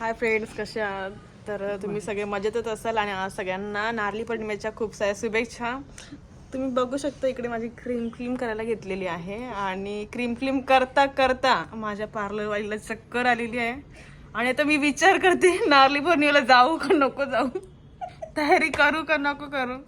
Hi friends कसे आहात? तर तुम्ही सगळे मजेतच असाल आणि आज सगळ्यांना नारली पौर्णिमेच्या खूप साऱ्या शुभेच्छा. तुम्ही बघू शकता इकडे माझी क्रीम क्लीम करायला घेतलेली आहे आणि क्रीम क्लीम करता करता माझ्या पार्लरवालीला चक्कर आलेली आहे. आणि आता मी विचार करते नारली पौर्णिमेला जाऊ का नको जाऊ? तयारी करू का नको करू?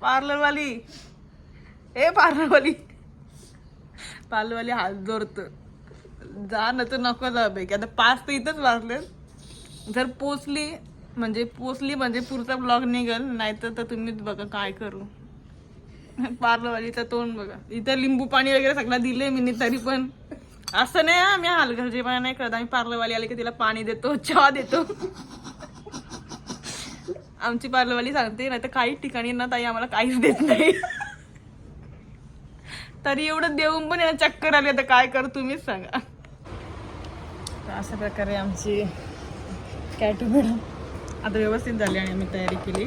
पार्लरवाली ए पार्लरवाली पार्लरवाली हात जोरतं जा ना तर नको जा पैकी आता पाच तर इथंच वाजले जर पोचली म्हणजे पोचली म्हणजे पुढचा ब्लॉग निघल नाहीतर तर तुम्हीच बघा काय करू. पार्लवालीचं तोंड बघा. इथं लिंबू पाणी वगैरे सगळं दिले मी तरी पण. असं नाही आम्ही मी हलगर्जीपणा नाही करत आम्ही पार्लरवाली आले की तिला पाणी देतो चहा देतो. आमची पार्लरवाली सांगते नाही तर काही ठिकाणी ना ताई आम्हाला काहीच देत नाही. तरी एवढं देऊन पण याला चक्कर आली आता काय करू तुम्हीच सांगा. अशा प्रकारे आमची कॅटू मॅडम आता व्यवस्थित झाली आणि आम्ही तयारी केली.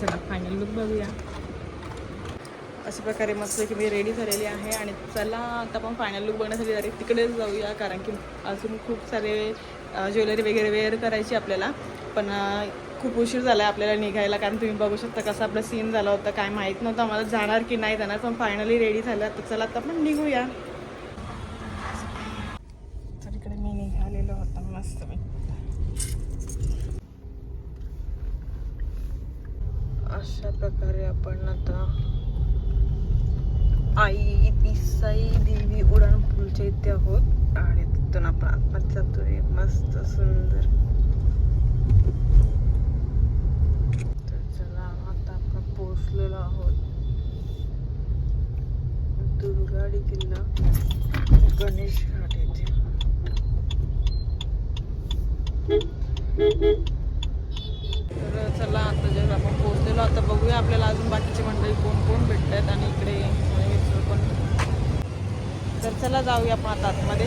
चला फायनल लुक बघूया. अशा प्रकारे मस्त की मी रेडी झालेली आहे आणि चला आता आपण फायनल लुक बघण्यासाठी डायरेक्ट तिकडेच जाऊया कारण की अजून खूप सारे ज्वेलरी वगैरे वेअर करायची आपल्याला. पण खूप उशीर झाला आहे आपल्याला निघायला कारण तुम्ही बघू शकता कसा आपला सीन झाला होता काय माहीत नव्हतं आम्हाला जाणार की नाही जाणार पण फायनली रेडी झालं. तर चला आता आपण निघूया तर इकडे मी निघालेलो होता मस्त मी अशा प्रकारे आपण आता आई पिसाई देवी उडान पूलच्या इथे आहोत. आणि तिथून आपण आतमध्ये जातोय. मस्त सुंदर. तर चला आता आपण पोहोचलेलो आहोत. दुर्गाडी किल्ला गणेश घाट येथे. तर चला आता जर आपण पोहोचलेलो आता बघूया आपल्याला अजून बाकीची मंडळी कोण कोण भेटत आहेत आणि इकडे पण. तर चला जाऊया आपण आता आतमध्ये.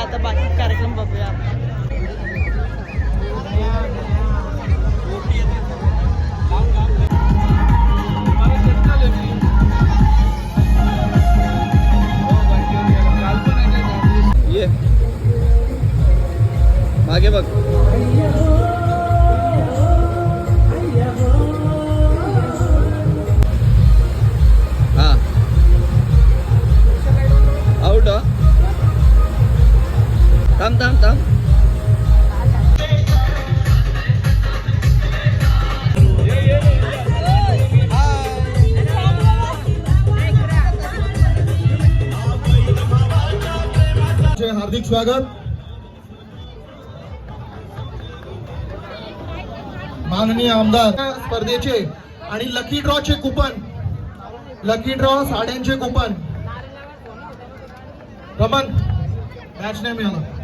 चला आता बाकी कार्यक्रम बघूया आपण मागे बघ। थांब थांब थांब. हार्दिक स्वागत. माननीय आमदार स्पर्धेचे आणि लकी ड्रॉ चे कुपन लकी ड्रॉ साड्यांचे कुपन रमन मॅच नाही मिळाला.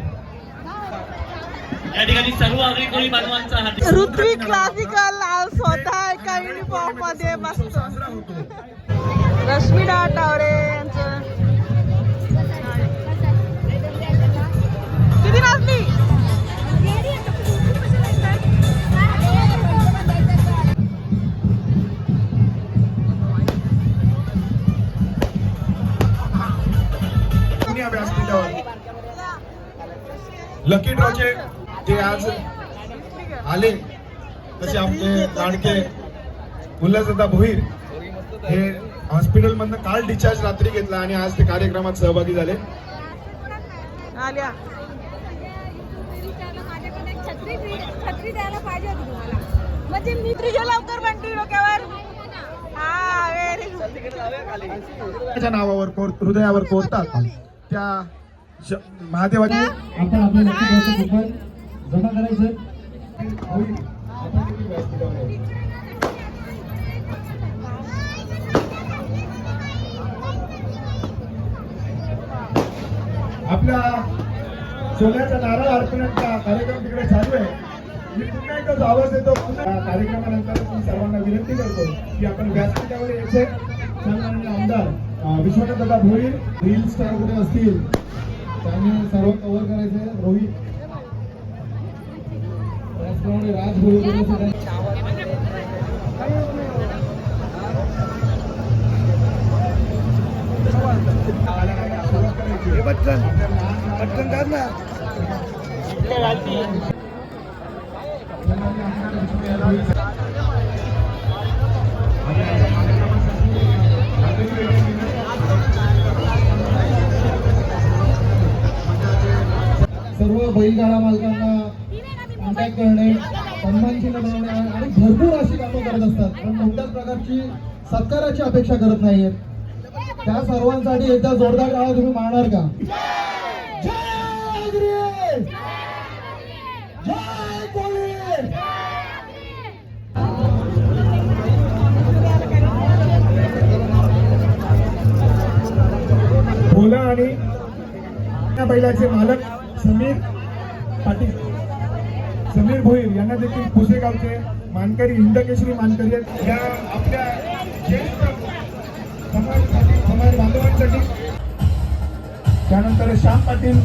या ठिकाणी सर्व नागरिक कोळी बांधवांचा हार्दिक ऋत्विक क्लासिकल स्वतः एका युनिफॉर्ममध्ये मस्त साजरा होतो रश्मी डाटावरे यांचं. किती नाचली पुण्या व्यासपीठावर लकी ड्रॉचे आज आले तसे आमचे लाडके उल्हासदा भोईर हे हॉस्पिटल मधनं काल डिस्चार्ज रात्री घेतला आणि आज ते कार्यक्रमात सहभागी झाले. म्हणजे हा नावावर कोर हृदयावर कोरतात. त्या महादेवाची आपण आपल्या जमा करायचं आपल्या सोन्याचा नारळ अर्पणाचा कार्यक्रम तिकडे चालू आहे. मी पुन्हा एकदा आवाज देतो कार्यक्रमानंतर मी सर्वांना विनंती करतो की आपण व्यासपीठावर यायचे. सन्माननीय आमदार विश्वनाथ दादा भोईर रील स्टार कुठे असतील? त्यांनी सर्व कव्हर करायचे रोहित त्याचप्रमाणे राज होईल पटकन पटकन कर ना. सर्व बैलगाडा मालकांना अटॅक करणे सन्मानचिन्ह बनवणे आणि भरपूर अशी कामं करत असतात. पण कोणत्याच प्रकारची सत्काराची अपेक्षा करत नाहीयेत. त्या सर्वांसाठी एकदा जोरदार टाळा तुम्ही मारणार का? भोला आणि बैलाचे मालक समीर पाटील. समीर भोईर यांना देखील पुसेगावचे मानकरी हिंदकेश्वरी मानकरी आहेत. या आपल्या ज्येष्ठ समाजसाठी समाज बांधवांसाठी. त्यानंतर श्याम पाटील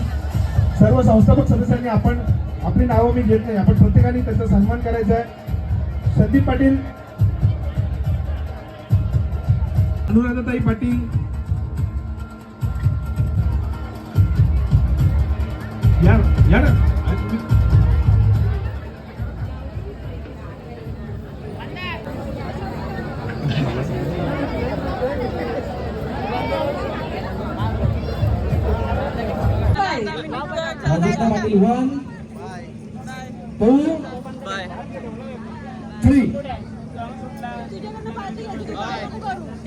सर्व संस्थापक सदस्यांनी आपण आपली नावं मी घेत नाही. आपण प्रत्येकाने त्याचा सन्मान करायचा आहे. संदीप पाटील अनुराधाताई पाटील या या ना. Rajesh One, one two three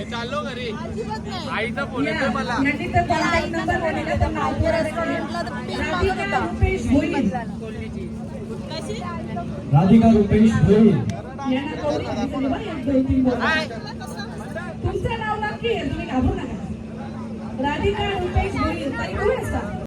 चाललो घरी आईचा फोन येतो मला राधिका रुपेश भोईर तुमचं नाव नक्की आहे तुम्ही घाबरू नका. राधिका रुपेश भोईर